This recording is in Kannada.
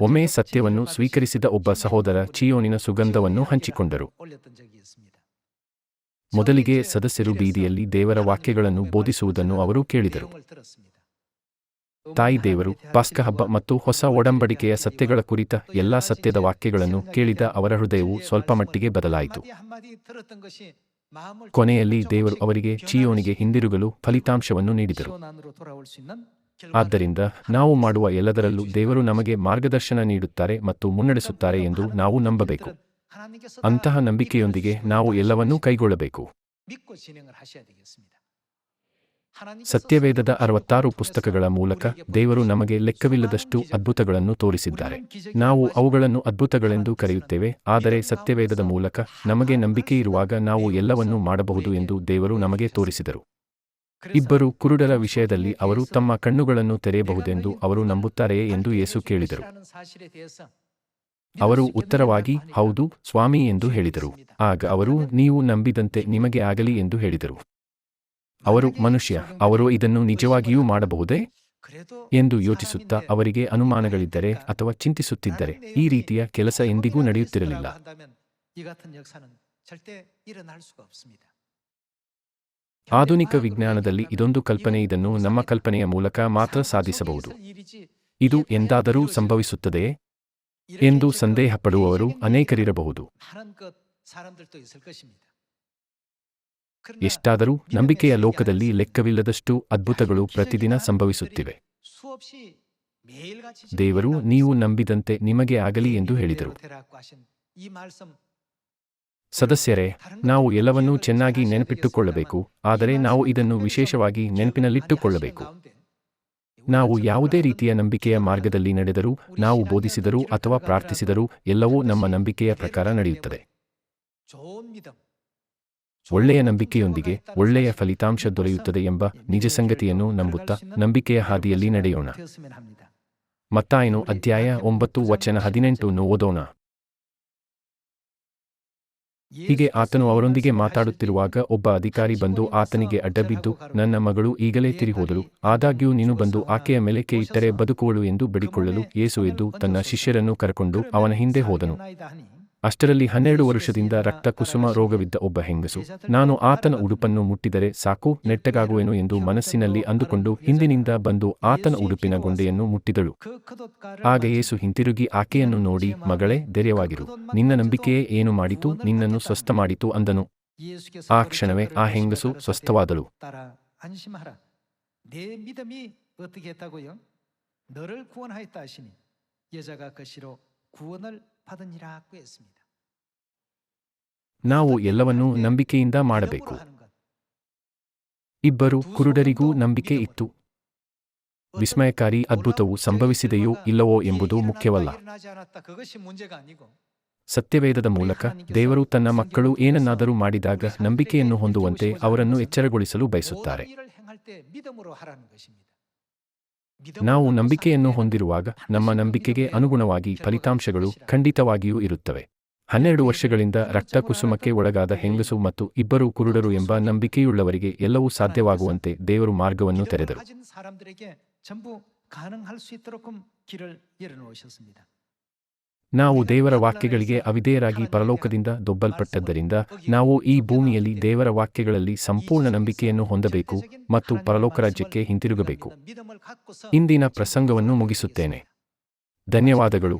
ಒಮ್ಮೆ ಸತ್ಯವನ್ನು ಸ್ವೀಕರಿಸಿದ ಒಬ್ಬ ಸಹೋದರ ಚಿಯೋನಿನ ಸುಗಂಧವನ್ನು ಹಂಚಿಕೊಂಡರು. ಮೊದಲಿಗೆ ಸದಸ್ಯರು ಬೀದಿಯಲ್ಲಿ ದೇವರ ವಾಕ್ಯಗಳನ್ನು ಬೋಧಿಸುವುದನ್ನು ಅವರು ಕೇಳಿದರು. ತಾಯಿ ದೇವರು, ಪಾಸ್ಕ ಹಬ್ಬ ಮತ್ತು ಹೊಸ ಒಡಂಬಡಿಕೆಯ ಸತ್ಯಗಳ ಕುರಿತ ಎಲ್ಲಾ ಸತ್ಯದ ವಾಕ್ಯಗಳನ್ನು ಕೇಳಿದ ಅವರ ಹೃದಯವು ಸ್ವಲ್ಪ ಮಟ್ಟಿಗೆ ಬದಲಾಯಿತು. ಕೊನೆಯಲ್ಲಿ ದೇವರು ಅವರಿಗೆ ಚಿಯೋನಿಗೆ ಹಿಂದಿರುಗಲು ಫಲಿತಾಂಶವನ್ನು ನೀಡಿದರು. ಆದ್ದರಿಂದ ನಾವು ಮಾಡುವ ಎಲ್ಲದರಲ್ಲೂ ದೇವರು ನಮಗೆ ಮಾರ್ಗದರ್ಶನ ನೀಡುತ್ತಾರೆ ಮತ್ತು ಮುನ್ನಡೆಸುತ್ತಾರೆ ಎಂದು ನಾವು ನಂಬಬೇಕು. ಅಂತಹ ನಂಬಿಕೆಯೊಂದಿಗೆ ನಾವು ಎಲ್ಲವನ್ನೂ ಕೈಗೊಳ್ಳಬೇಕು. ಸತ್ಯವೇದದ ಅರವತ್ತಾರು ಪುಸ್ತಕಗಳ ಮೂಲಕ ದೇವರು ನಮಗೆ ಲೆಕ್ಕವಿಲ್ಲದಷ್ಟು ಅದ್ಭುತಗಳನ್ನು ತೋರಿಸಿದ್ದಾರೆ. ನಾವು ಅವುಗಳನ್ನು ಅದ್ಭುತಗಳೆಂದು ಕರೆಯುತ್ತೇವೆ, ಆದರೆ ಸತ್ಯವೇದದ ಮೂಲಕ ನಮಗೆ ನಂಬಿಕೆ ಇರುವಾಗ ನಾವು ಎಲ್ಲವನ್ನೂ ಮಾಡಬಹುದು ಎಂದು ದೇವರು ನಮಗೆ ತೋರಿಸಿದರು. ಇಬ್ಬರು ಕುರುಡರ ವಿಷಯದಲ್ಲಿ ಅವರು ತಮ್ಮ ಕಣ್ಣುಗಳನ್ನು ತೆರೆಯಬಹುದೆಂದು ಅವರು ನಂಬುತ್ತಾರೆಯೇ ಎಂದು ಯೇಸು ಕೇಳಿದರು. ಅವರು ಉತ್ತರವಾಗಿ, ಹೌದು, ಸ್ವಾಮಿ ಎಂದು ಹೇಳಿದರು. ಆಗ ಅವರು, ನೀವು ನಂಬಿದಂತೆ ನಿಮಗೆ ಆಗಲಿ ಎಂದು ಹೇಳಿದರು. ಅವರು, ಮನುಷ್ಯ, ಅವರು ಇದನ್ನು ನಿಜವಾಗಿಯೂ ಮಾಡಬಹುದೇ? ಎಂದು ಯೋಚಿಸುತ್ತಾ ಅವರಿಗೆ ಅನುಮಾನಗಳಿದ್ದರೆ ಅಥವಾ ಚಿಂತಿಸುತ್ತಿದ್ದರೆ, ಈ ರೀತಿಯ ಕೆಲಸ ಎಂದಿಗೂ ನಡೆಯುತ್ತಿರಲಿಲ್ಲ. ಆಧುನಿಕ ವಿಜ್ಞಾನದಲ್ಲಿ ಇದೊಂದು ಕಲ್ಪನೆ, ಇದನ್ನು ನಮ್ಮ ಕಲ್ಪನೆಯ ಮೂಲಕ ಮಾತ್ರ ಸಾಧಿಸಬಹುದು. ಇದು ಎಂದಾದರೂ ಸಂಭವಿಸುತ್ತದೆಯೇ ಎಂದು ಸಂದೇಹ ಪಡುವವರು ಅನೇಕರಿರಬಹುದು. ಎಷ್ಟಾದರೂ ನಂಬಿಕೆಯ ಲೋಕದಲ್ಲಿ ಲೆಕ್ಕವಿಲ್ಲದಷ್ಟು ಅದ್ಭುತಗಳು ಪ್ರತಿದಿನ ಸಂಭವಿಸುತ್ತಿವೆ. ದೇವರು, ನೀವು ನಂಬಿದಂತೆ ನಿಮಗೆ ಆಗಲಿ ಎಂದು ಹೇಳಿದರು. ಸದಸ್ಯರೇ, ನಾವು ಎಲ್ಲವನ್ನೂ ಚೆನ್ನಾಗಿ ನೆನಪಿಟ್ಟುಕೊಳ್ಳಬೇಕು, ಆದರೆ ನಾವು ಇದನ್ನು ವಿಶೇಷವಾಗಿ ನೆನಪಿನಲ್ಲಿಟ್ಟುಕೊಳ್ಳಬೇಕು. ನಾವು ಯಾವುದೇ ರೀತಿಯ ನಂಬಿಕೆಯ ಮಾರ್ಗದಲ್ಲಿ ನಡೆದರೂ, ನಾವು ಬೋಧಿಸಿದರೂ ಅಥವಾ ಪ್ರಾರ್ಥಿಸಿದರೂ ಎಲ್ಲವೂ ನಮ್ಮ ನಂಬಿಕೆಯ ಪ್ರಕಾರ ನಡೆಯುತ್ತದೆ. ಒಳ್ಳೆಯ ನಂಬಿಕೆಯೊಂದಿಗೆ ಒಳ್ಳೆಯ ಫಲಿತಾಂಶ ದೊರೆಯುತ್ತದೆ ಎಂಬ ನಿಜ ಸಂಗತಿಯನ್ನು ನಂಬುತ್ತಾ ನಂಬಿಕೆಯ ಹಾದಿಯಲ್ಲಿ ನಡೆಯೋಣ. ಮತ್ತಾಯನು ಅಧ್ಯಾಯ ಒಂಬತ್ತು ವಚನ ಹದಿನೆಂಟನ್ನು ಓದೋಣ. ಹೀಗೆ ಆತನು ಅವರೊಂದಿಗೆ ಮಾತಾಡುತ್ತಿರುವಾಗ ಒಬ್ಬ ಅಧಿಕಾರಿ ಬಂದು ಆತನಿಗೆ ಅಡ್ಡಬಿದ್ದು, ನನ್ನ ಮಗಳು ಈಗಲೇ ತಿರಿಹೋದಳು. ಆದಾಗ್ಯೂ ನೀನು ಬಂದು ಆಕೆಯ ಮೇಲೆ ಕೈ ಇಟ್ಟರೆ ಬದುಕುವಳು ಎಂದು ಬಡಿಕೊಳ್ಳಲು ಯೇಸು ಎದ್ದು ತನ್ನ ಶಿಷ್ಯರನ್ನು ಕರಕೊಂಡು ಅವನ ಹಿಂದೆ ಹೋದನು. ಅಷ್ಟರಲ್ಲಿ ಹನ್ನೆರಡು ವರ್ಷದಿಂದ ರಕ್ತ ಕುಸುಮ ರೋಗವಿದ್ದ ಒಬ್ಬ ಹೆಂಗಸು, ನಾನು ಆತನ ಉಡುಪನ್ನು ಮುಟ್ಟಿದರೆ ಸಾಕು, ನೆಟ್ಟಗಾಗುವೆನು ಎಂದು ಮನಸ್ಸಿನಲ್ಲಿ ಅಂದುಕೊಂಡು ಹಿಂದಿನಿಂದ ಬಂದು ಆತನ ಉಡುಪಿನ ಗೊಂಡೆಯನ್ನು ಮುಟ್ಟಿದಳು. ಆಗ ಯೇಸು ಹಿಂತಿರುಗಿ ಆಕೆಯನ್ನು ನೋಡಿ, ಮಗಳೇ, ಧೈರ್ಯವಾಗಿರು. ನಿನ್ನ ನಂಬಿಕೆಯೇ ಏನು ಮಾಡಿತು? ನಿನ್ನನ್ನು ಸ್ವಸ್ಥ ಮಾಡಿತು ಅಂದನು. ಆ ಕ್ಷಣವೇ ಆ ಹೆಂಗಸು ಸ್ವಸ್ಥವಾದಳು. ನಾವು ಎಲ್ಲವನ್ನೂ ನಂಬಿಕೆಯಿಂದ ಮಾಡಬೇಕು. ಇಬ್ಬರು ಕುರುಡರಿಗೂ ನಂಬಿಕೆ ಇತ್ತು. ವಿಸ್ಮಯಕಾರಿ ಅದ್ಭುತವು ಸಂಭವಿಸಿದೆಯೋ ಇಲ್ಲವೋ ಎಂಬುದು ಮುಖ್ಯವಲ್ಲ. ಸತ್ಯವೇದದ ಮೂಲಕ ದೇವರು ತನ್ನ ಮಕ್ಕಳು ಏನನ್ನಾದರೂ ಮಾಡಿದಾಗ ನಂಬಿಕೆಯನ್ನು ಹೊಂದುವಂತೆ ಅವರನ್ನು ಎಚ್ಚರಗೊಳಿಸಲು ಬಯಸುತ್ತಾರೆ. ನಾವು ನಂಬಿಕೆಯನ್ನು ಹೊಂದಿರುವಾಗ ನಮ್ಮ ನಂಬಿಕೆಗೆ ಅನುಗುಣವಾಗಿ ಫಲಿತಾಂಶಗಳು ಖಂಡಿತವಾಗಿಯೂ ಇರುತ್ತವೆ. ಹನ್ನೆರಡು ವರ್ಷಗಳಿಂದ ರಕ್ತ ಕುಸುಮಕ್ಕೆ ಒಳಗಾದ ಹೆಂಗಸು ಮತ್ತು ಇಬ್ಬರು ಕುರುಡರು ಎಂಬ ನಂಬಿಕೆಯುಳ್ಳವರಿಗೆ ಎಲ್ಲವೂ ಸಾಧ್ಯವಾಗುವಂತೆ ದೇವರು ಮಾರ್ಗವನ್ನು ತೆರೆದರು. ನಾವು ದೇವರ ವಾಕ್ಯಗಳಿಗೆ ಅವಿದೇಯರಾಗಿ ಪರಲೋಕದಿಂದ ದೊಬ್ಬಲ್ಪಟ್ಟದ್ದರಿಂದ ನಾವು ಈ ಭೂಮಿಯಲ್ಲಿ ದೇವರ ವಾಕ್ಯಗಳಲ್ಲಿ ಸಂಪೂರ್ಣ ನಂಬಿಕೆಯನ್ನು ಹೊಂದಬೇಕು ಮತ್ತು ಪರಲೋಕ ರಾಜ್ಯಕ್ಕೆ ಹಿಂತಿರುಗಬೇಕು. ಇಂದಿನ ಪ್ರಸಂಗವನ್ನು ಮುಗಿಸುತ್ತೇನೆ. ಧನ್ಯವಾದಗಳು.